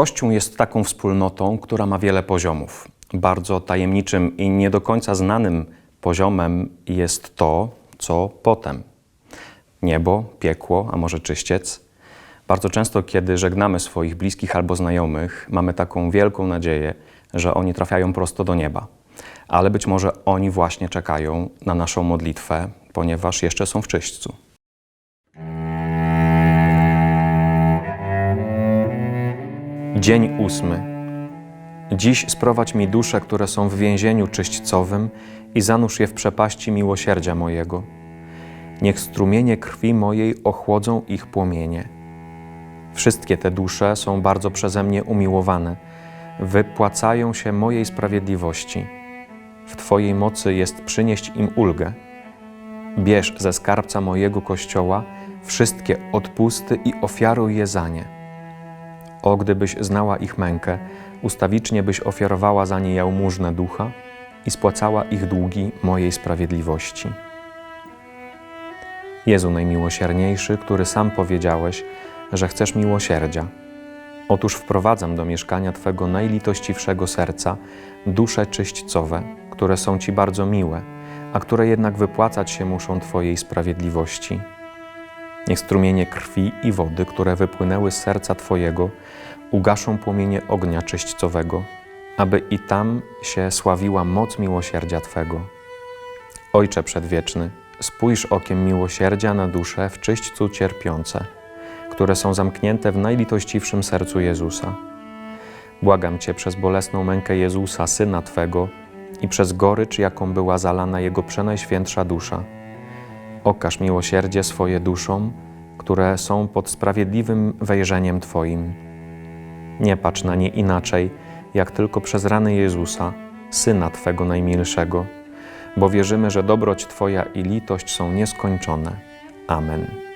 Kościół jest taką wspólnotą, która ma wiele poziomów. Bardzo tajemniczym i nie do końca znanym poziomem jest to, co potem. Niebo, piekło, a może czyściec. Bardzo często, kiedy żegnamy swoich bliskich albo znajomych, mamy taką wielką nadzieję, że oni trafiają prosto do nieba. Ale być może oni właśnie czekają na naszą modlitwę, ponieważ jeszcze są w czyśćcu. Dzień ósmy. Dziś sprowadź mi dusze, które są w więzieniu czyśćcowym i zanurz je w przepaści miłosierdzia mojego. Niech strumienie krwi mojej ochłodzą ich płomienie. Wszystkie te dusze są bardzo przeze mnie umiłowane, wypłacają się mojej sprawiedliwości. W Twojej mocy jest przynieść im ulgę. Bierz ze skarbca mojego kościoła wszystkie odpusty i ofiaruj je za nie. O, gdybyś znała ich mękę, ustawicznie byś ofiarowała za nie jałmużnę ducha i spłacała ich długi mojej sprawiedliwości. Jezu najmiłosierniejszy, który sam powiedziałeś, że chcesz miłosierdzia. Otóż wprowadzam do mieszkania Twego najlitościwszego serca dusze czyśćcowe, które są Ci bardzo miłe, a które jednak wypłacać się muszą Twojej sprawiedliwości. Niech strumienie krwi i wody, które wypłynęły z serca Twojego, ugaszą płomienie ognia czyśćcowego, aby i tam się sławiła moc miłosierdzia Twego. Ojcze Przedwieczny, spójrz okiem miłosierdzia na dusze w czyśćcu cierpiące, które są zamknięte w najlitościwszym sercu Jezusa. Błagam Cię przez bolesną mękę Jezusa, Syna Twego, i przez gorycz, jaką była zalana Jego przenajświętsza dusza. Okaż miłosierdzie swoje duszom, które są pod sprawiedliwym wejrzeniem Twoim. Nie patrz na nie inaczej, jak tylko przez rany Jezusa, Syna Twego najmilszego, bo wierzymy, że dobroć Twoja i litość są nieskończone. Amen.